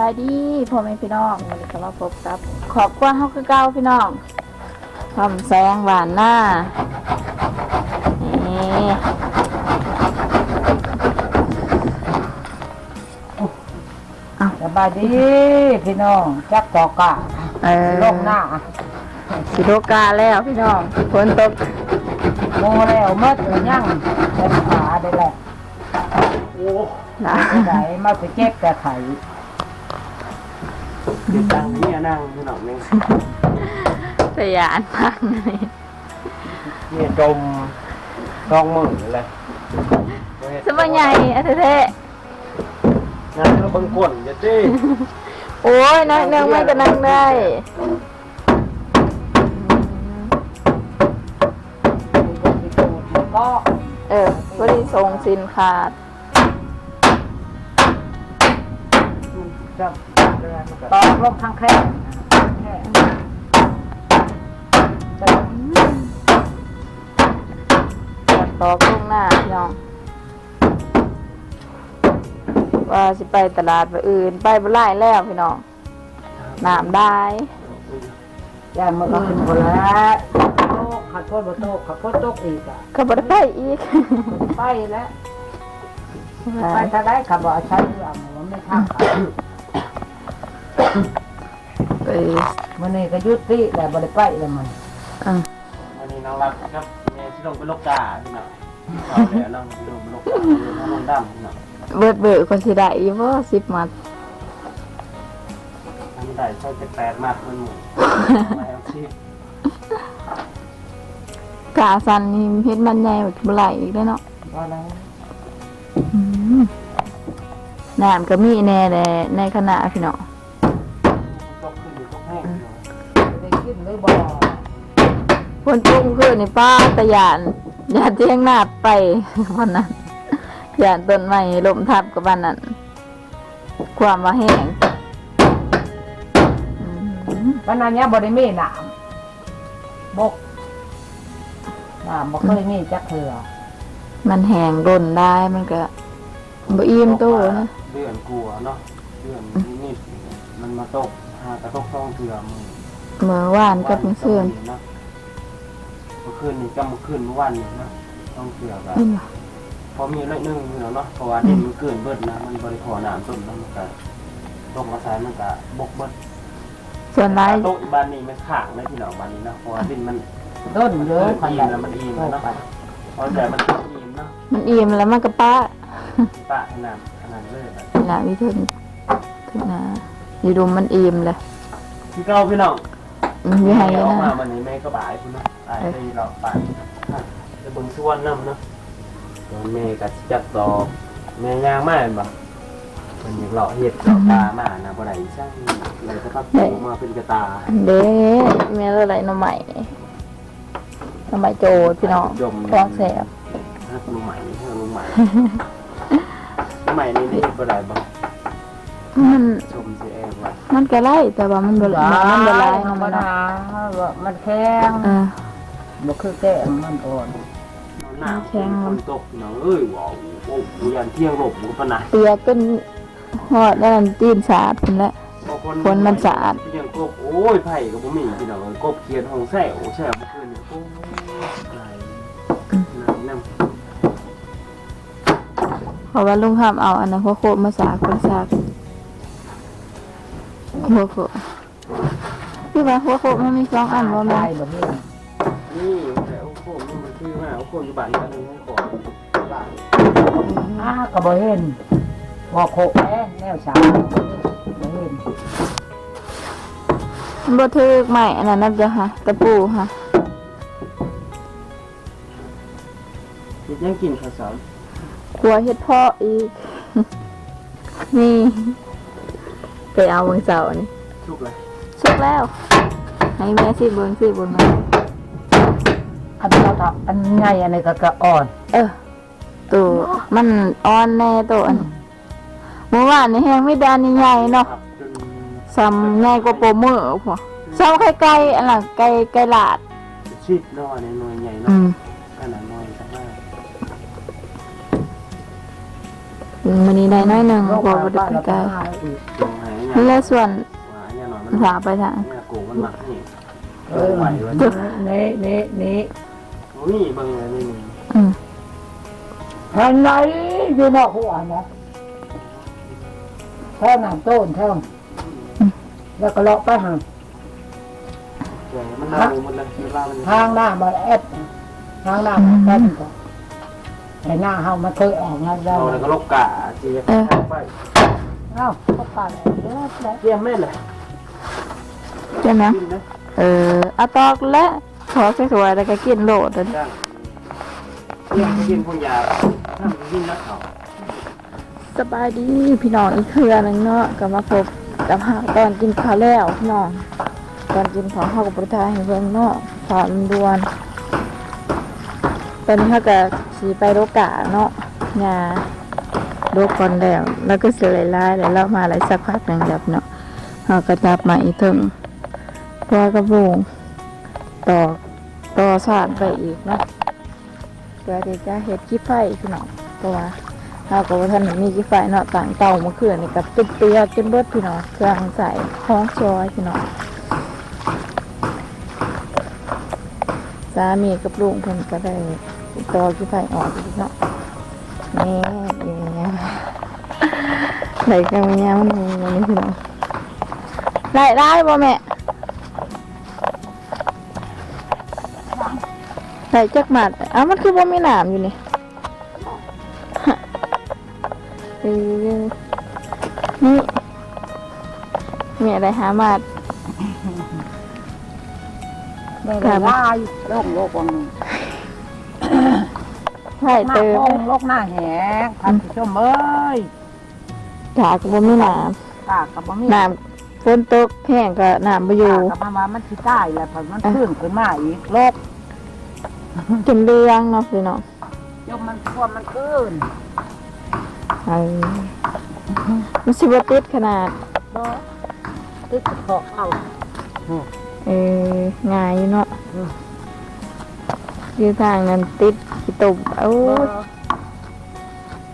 บายดีพ่อแม่พี่น้องวันนี้ก็มาพบกับขอบกวนเฮาคือเก่าพี่น้องทำแสงหวานหน้านี่สบายดีพี่น้องจักตอกะเออลงหน้าสิโลกาแล้วพี่น้องฝนตกโมแล้วหมดหรือยังเป็นขาได้แหละนะไหนมาไปเจ็บแต่ไข่ เดี๋ยวตังค์นี่นั่งพี่น้องนี่สยานพังนี่เนี่ยจมตองมือเลยสมัยใหญ่อะเท่งานเราเบิ่งก้นจะจี้ๆโอ้ยนั่งนั่งไม่ก็นั่งได้ก็เออพอดีส่งสินค้าดจะ ตอกลงทางแค่แค่ตอกลงหน้าพี่น้องว่าสิไปตลาดไปอื่น ไปบ่ไล่แล้วพี่น้องน้ำได้ย่างมันก็ขึ้นคนแล้วโต๊ะขัดโทษบ่โต๊ะขัดโทษโต๊ะอีกอะก็บ่ได้ไปอีกไปแล้วไปถ้าได้ขับบ่ใช้เรื่องมันไม่ทางขับ ไปมันนี่ก็ยุติแต่บ่ได้ไปแล้วมันอะวันนี้น้องรักครับแม่ที่ลงไปลกกาพี่น้องเอาแล้วน้องลงไปลกกาน้องดำพี่น้องเบิดเบิดคนสิได้อีบ่สิบมัดทำได้ใช้เป็นแปดมัดมันหมูไม่เอาชีพกาสันนี่เฮ็ดมันใหญ่แบบบ่ไหลอีกแล้วเนาะว่าแล้วอืมน้ำก็มีแน่แหละในคณะพี่น้อง ได้กินหรือบ่คนจุ้งคือนี่ป้าตะยานยานเที่ยงหน้าไปวันนั้นยานต้นไม้ล้มทับกับวันนั้น ความว่าแห้งอืมวันนั้นเนี่ยบ่ได้มีน้ำบกน้ำบ่เคยมีจักเถื่อมันแห้งร่นได้มันก็บ่อิ่มโตนะเดือนกลัวเนาะเดือนนิดมันมาตกหากระตกต้องเถื่อมือ เมื่อวานกับมื้อคืนเนาะเมื่อคืนนี่ก็เมื่อคืนเมื่อวานนี่นะต้องเถื่อกันเห็นบ่พอมีเล็กนึงเนาะเพราะว่าดินมันเกินเบิดนะมันบริขอน้ำต้นแล้วมันก็ตกมาสายมันก็บกเบิดส่วนหลายโต๊ะบ้านนี้มันข้างเลยพี่น้องบ้านนี้นะเพราะว่าดินมันต้นเยอะมันอิ่มแล้วมันอิ่มแล้วเนาะเพราะแต่มันอิ่มเนาะมันอิ่มแล้วมันก็ป้าปะขนาดขนาดเลยแบบน่ะวิถึงถึงนะอยู่ดุมมันอิ่มเลยพี่เก้าพี่น้อง มันอยู่ให้ออกมานะวันนี้แม่ก็บ่ายคุณนะบ่ายไปเราบ่ายจะเบิ่งส่วนน้ำเนาะตอนแม่ก็จัดต่อแม่ย่างมากบ่มันยังเลาะเห็ดเลาะปลามานะบ่ได้ช่างเลยก็พักปูมาเป็นกระตาเด้แม่ละไรหน่อใหม่หน่อใหม่โจดพี่น้องคลองแสบฮักลุงใหม่ฮักลุงใหม่ลุงใหม่นี่นี่บ่ได้บ่ มันชมสิเองว่ามันก็ไล่แต่ว่ามันบ่หลามันบ่ไล่ยธรรมมันดาว่ามันแข็งเออบ่คือแก้มมันอ่อนหน้าแข็งฝนตกเนาะเอ้ยว้าวโอ้ยยันเที่ยงหลบหมูปะนะเปียกจนฮอดแล้วมันตีนสาดพุ่นแหละฝนมันสะอาดยังกบโอ้ยไผ่ก็บ่มีพี่น้องกบเขียนห้องแซ่โอ้แซ่บเมื่อคืนนี่โอ้ยอะไรน้ำเพราะว่าลุงห้ามเอาอันนั้นหัวโคมาสากคนสาก หัวโคคือว่าหัวโคมันมีสองอันบ่แม่ได้บ่มีนี่แต่โอ้โหนี่มันคือว่าโอ้โหอยู่บ้านกันนึงของบ้านอ้าก็บ่เห็นบ่โคกแน่แนวสามบ่เห็นบ่ถึกใหม่อันนั้นนะจ้ะค่ะตะปูค่ะคิดยังกินข้าวสารกลัวเฮ็ดเพาะอีก นี่ ไปเอาเบิ่งเสาอันนี้ชุกเลยสุกแล้ว ให้แม่สิเบิ่งสิเบิ่งมาอันเราทำอันใหญ่อันนี้ก็ก็อ่อนเออตัวมันอ่อนแน่ตัวอันเมื่อวานนี่แฮงไม่ดานนี่ใหญ่เนาะครับจนซ้ำใหญ่กว่าโปรเมอร์พอซ้ำไกลๆอันน่ะไกลไกลลาดชิดเนาะในหน่วยใหญ่อืเนาะม ขนาดหน่วยสักมากมื้อนี้ได้น้อยหนึงโรคบ่มาบ่ได้บ้านไปเราไกลหาอีกลงหาย นี่แหละส่วนว่าอันเนี้ยหน่อยมันถาไปทางเนี่ยโกงมันหมักนี่เออไหววะนี่นี่นี่โอ้ยเบิ่งเลยนี่อืมทางไหนอยู่นอกหัวนะแท่หน้ำต้นแท่งแล้วก็เลาะไปหางมันนาหมดเลยเวลามันทางหน้ามาแอดทางหน้ามาแอดก่อนแต่หน้าเฮามันเคยออกมาแล้เอาวแล้วก็ลกกะจีจะไป อ้าก็ปาดเด้อแล้วเยี่ยมแม่เลยใช่ไหมกินนะเออเอาตอกและขอสวยๆแล้วก็กินโหลดอันนี้จ้างเยี่ยมกินพวกยาถ้ามันกินแล้วเขาสบายดีพี่น้องอีกเครือหนึงเนาะก็มาพบกับเฮาตอนกินข้าวแล้วพี่น้องตอนกินข้าวเฮากับประทายให้เบิ่งเนาะขอมันด่วนตอนนี้เฮาก็สิไปโรกาเนาะงา โรกก่อนแล้ว แล้วก็สิหลายๆแล้วเรามาหลายสักพักหนึงแบบเนาะเฮาก็จับมาอีกถึงตัวกระบุงต่อต่อสานไปอีกเนาะเพื่อที่จะเฮ็ดขี้ไฟพี่น้องเพราะว่าเราก็ว่าท่านมีกี่ไฟเนาะต่างเต่าเมื่อคืนนี่กับจุดเปียกจนเบิดพี่น้องเครื่องใส่ห้องซอยพี่น้องสามีกับลุงเพิ่นก็ได้ต่อกี่ไฟออกพี่น้องนี่อย่างเงี้ย ไหนกันมันยาวมันมีอย่างนี้พี่น้องได้ได้บ่แม่ได้จักหมัดอ้าวมันคือบ่มีน้ำอยู่นี่เออนี่มีอะไรหามาดได้ได้ลายโลกโลกวังใช่หน้าเติมโงโลกหน้าแหงท่านผู้ชมเอ้ย ถากับบ่มีน้กากกับบ่มีำน้ำฝนตกแห้งก็น้ำบ่อยู่กากกับมาว่ามันสิตายแล้วพอมันขึ้นขึ้นมาอีกโลกจนเรื่องเนาะพี่น้องยมมันควมันขึ้นเออมันสิบ่ติดขนาด บ่ติดขอกเอาเออง่ายอยู่เนาะอืมอยู่ทางนั้นติดขี้ตุ่มโอ้บ่ย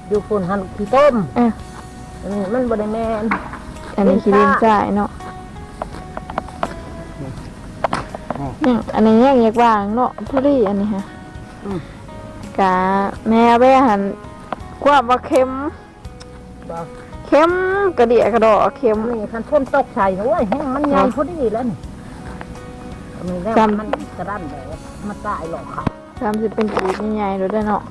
อยู่ฝุ่นหันขี้ต้มเออ อันนี้มันบ่ได้แม่นอันนี้ขี้ดินจ่ายเนาะเนี่ยอันนี้ยังอยากวางเนาะผู้ดีอันนี้ฮะอืม กะแม่ไปหันกว่าว่าเค็มบ่เค็มกระเดียกระดอเค็ม นี่คันพ่นตกใส่โอ้ยแห้งมันใหญ่พอดีแล้วนี่อันนี้แล้วจำ มันกระด้านแบบมันตายหรอกค่ะทำสิเป็นกีบใหญ่ๆเลยได้อเนาะ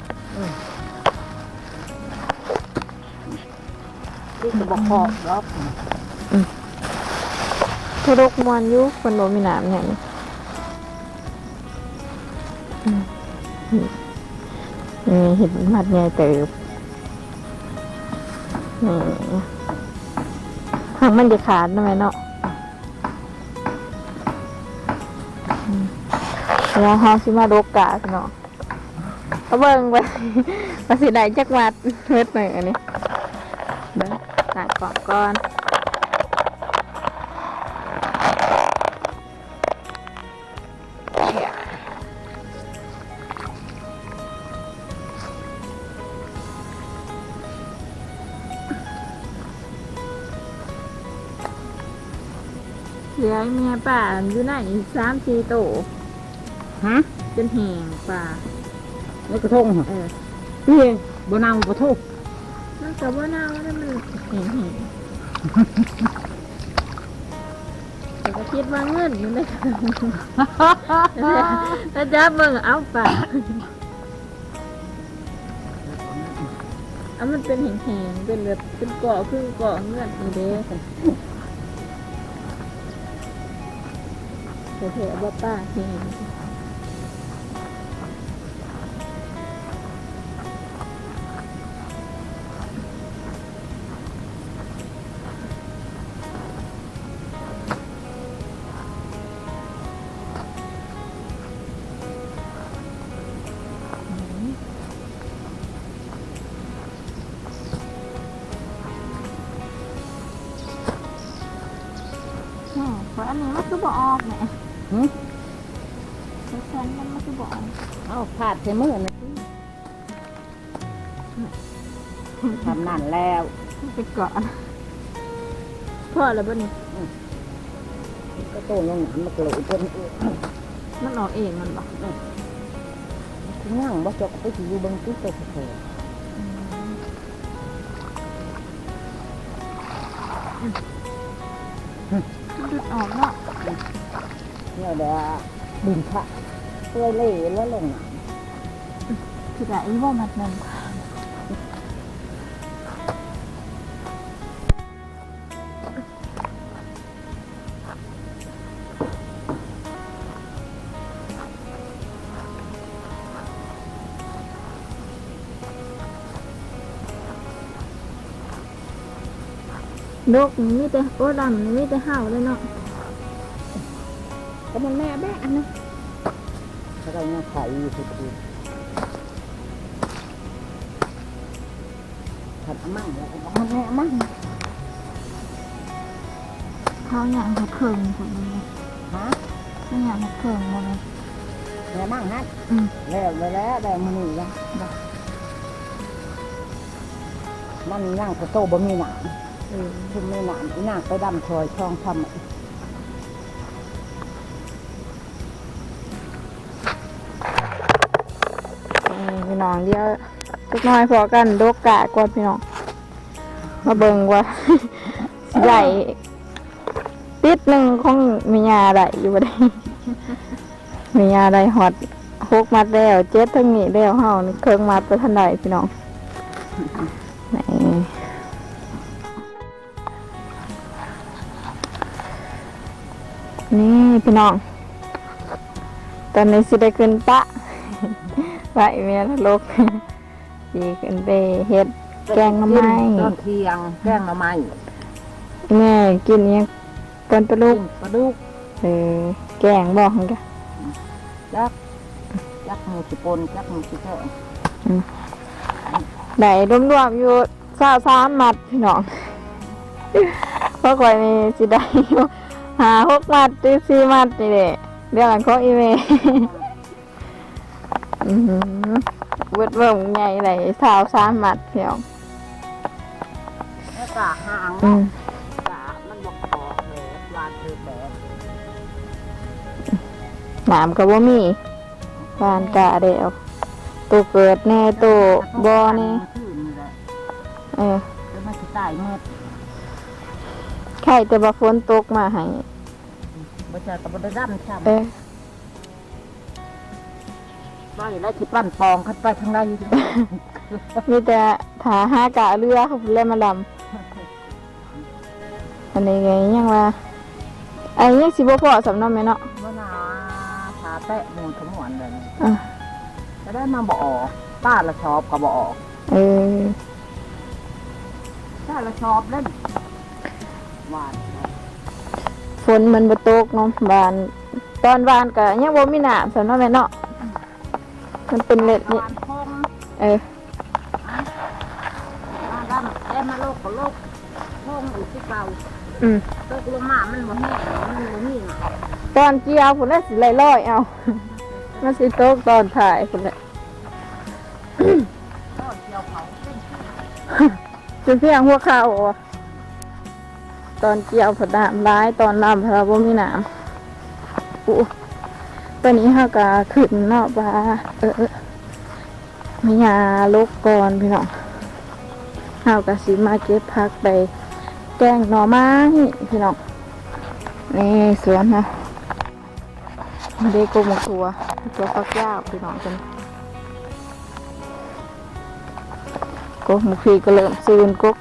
ที่จะบอกขอบรอบทรกมวนอยุคนบ่มีน้ำเนี่ยนี่เห็นมัดใหญ่เติบนี่หางมันจะขาดทำไมเนาะแล้วเฮาสิมาโดกกาเนาะเอาเบิ่งไปว่าสิได้จักวัดเฮ็ดหน่อยอันนี้ บิ่งตักกล่องก่อนเหลือเมียป่าอยู่ไหนสา มสี่โตฮะจนแหงป่านี่กระทงเออนี่บนางกระทงมันกับว่าน่าว่ามันแหงแหงแต่ก็คิดว่าเงินมันได้แล้วจับเบิ่งเอาป่าเอามันเป็นแหงๆเป็นแบบเป็นเกาะครึ่งเกาะเงินนี่เด้แต่แถวว่าป้าแหง อเพราะอันนี้มันคือบ่ออกแหม่หืมเพราะฉะนั้นมันคือบ่ออกเอาขาดใส่มือนะทำนั่นแล้วไปเกาะพ่อแล้วบ่นี่ก็โตยังหนามมันกระโหลกจนเองมันออกเองมันบ่ถึงย่างบ่จกไปสิอยู่เบิ่งติ๊กโตกแท้มันดุด ออกเนาะเนี่ยเดี๋ยวดินพระเปื่อเล่แล้วลงคือได้อีบ่มัดนึงนกนี่มีแต่โอ้ดำนี่มีแต่ห่าวเลยเนาะ มันแม่แม่อันนะถ้าเราเนี่ยไข่อยู่ทุกทีผัดมั่งแล้วก็มันแม่มั่งเขาอย่างเขาเคิงคนนี้ฮะเขาอย่างเขาเคิงหมดเลยแม่มั่งฮะอืมแล้วไปแล้วแต่มันนี่ละมันย่างกระโตบ่มีหนามเออคือมีหนามอีนางไปดำซอยช่องทำ น้องเดียวสักน่อยพอกันโดกกะก่อนพี่น้อง มาเบิ่งว่าใหญ่ติดหนึ่งของมียาไดอยู่บ่ได้มียาได้ฮอดหกมัดแล้วเจ็ดทั้งนี้แล้วเฮานี่เครื่องมัดไปทันใดพี่น้องนี่นี่พี่น้อง ตอนนี้สิได้ขึ้นปะ ไหวเมียลกสีขึ้นไปเฮ็ดแกงหน่อไม้ต้นเทียงแกงหน่อไม้แม่กินเนี้ยงกันปลาลูกปลาดุกเออแกงบอกมันกันจักจักหมูสิปนจักหมูสิแท้ได้รวมๆอยู่สาวสามมัดพี่น้องเพราะก่อยนี่สิได้อยู่หาหกมัดตีสี่มัดนี่แหละเดี๋ยวหลังของอีเมอือหือ เวิดเบิ่มใหญ่ไหลสาวสามมัดพี่น้องแล้วก็หางอืมกะมันบอกพอเลยหวานคือแบบหนามก็บ่มีบานกะเดียวตัวเกิดแน่ตัวบ่อแน่ชื่อนี่แหละเออแล้วมันสิตายเมื่อไข่แต่บ่ฝนตกมาให้บ่ใช่กับบได้ดำช้ำเออ ว่าอยู่แล้วสิปั้นปองขึ้นไปทางใดอยู่มีแต่ถาหากะเรือเขาเล่นมาดำอันนี้ไงยังว่าอันนี้ยังสิบ่พอสำเนาะแม่เนาะว่านาผาแตะมูลขมวนเลยอะจะได้มาบ่ออกป้าละชอบก็บ่ออกเออป้าละชอบเล่นหวานฝนมันบ่ตกเนาะบานตอนวานก็ยังบ่มีน้ำสำเนาะแม่เนาะ มันเป็นเล็ดหนี่วานคงเออมาดำแต่มาโลกก็โลกคงอีกที่เก่าอืมตกลงมามันบ่แห้งมันบ่มีหนาตอนเกี่ยวพุ่นน่ะสิลอยๆเอามันสิตกตอนถ่ายพุ่นแหละต้นเกี่ยวเขาเป็นจนเพียงหัวเข่าอะตอนเกี่ยวผดน้ำร้ายตอนลำพระบ่มีน้ำอู้ ตอนนี้เฮากะขึ้นเนาะว่าเออมียาลกก่อนพี่น้องเฮากะสิมาเก็บผักไปแกงหน่อไม้พี่น้องนี่สวนนะเด็กกมกลัวตัวฟักยาวพี่น้องกันกกหมุกพีก็เริ่มซื้นกก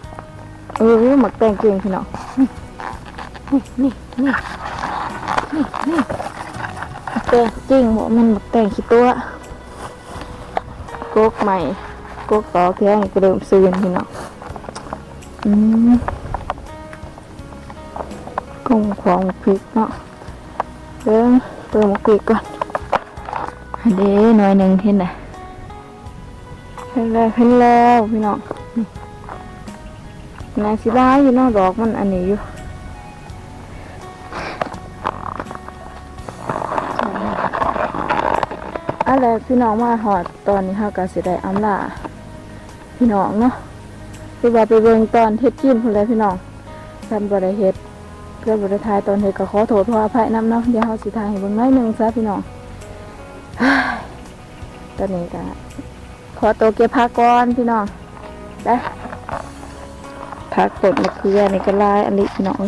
เออหมักแตงเก่งพี่น้องนี่นี่นี่นี่นี่ ตงจริงบ่แมันหมักแต่งขี้ตัวกกใหม่กกต่อแข้งก็เริ่มซื้นพี่น้องอืมกงของหมกพริกเนาะเริ่มเติมหมกพริกก่อนอันเด้หน่อยหนึ่งเห็นไหมเห็นแล้วเห็นแล้วพี่น้องนี่นายสิได้อยู่เนอกดอกมันอันนี้อยู่ อะไรพี่น้องมาหอดตอนนี้เฮาก็สิได้อำลาพี่น้องเนาะคือว่าไปเบิ่งตอนเฮ็ดกินพุ่นแหล้วพี่น้องทำบริเฮ็ดเพื่อบริทายตอนเฮ็ดก็ขอโทษขออภัยน้ำเนาะเดี๋ยวเฮาสิทายให้เบิ่งหน้อยหนึงซะพี่น้องตอนนี้ก็ขอตัวเก็บผักก่อนพี่น้องได้ผักปลดมะเขือนี่ก็ลายอันนี้พี่น้อง